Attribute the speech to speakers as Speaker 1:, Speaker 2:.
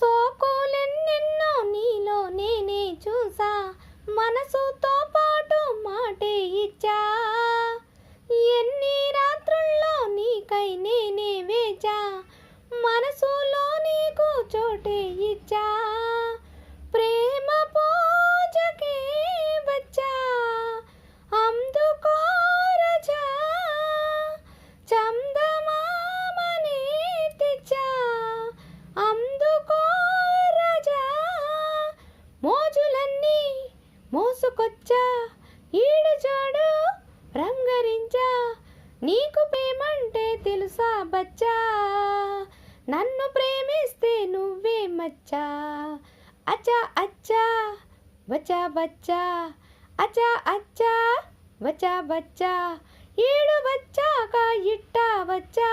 Speaker 1: సోకులెన్నెన్నో నీలో నేనే చూసా. మనసుతో పాటు మాటే ఇచ్చా. ఎన్ని రాత్రుల్లో నీకై నేను కొచ్చా? ఈడు చూడు రంగరించా. నీకు ప్రేమంటే తెలుసా బచ్చా? నన్ను ప్రేమిస్తే నువ్వే మచ్చా? అచ్చా అచ్చా బచ్చా బచ్చా. అచ్చా అచ్చా బచ్చా బచ్చా. ఏడు వచ్చాక ఇట్టా వచ్చా?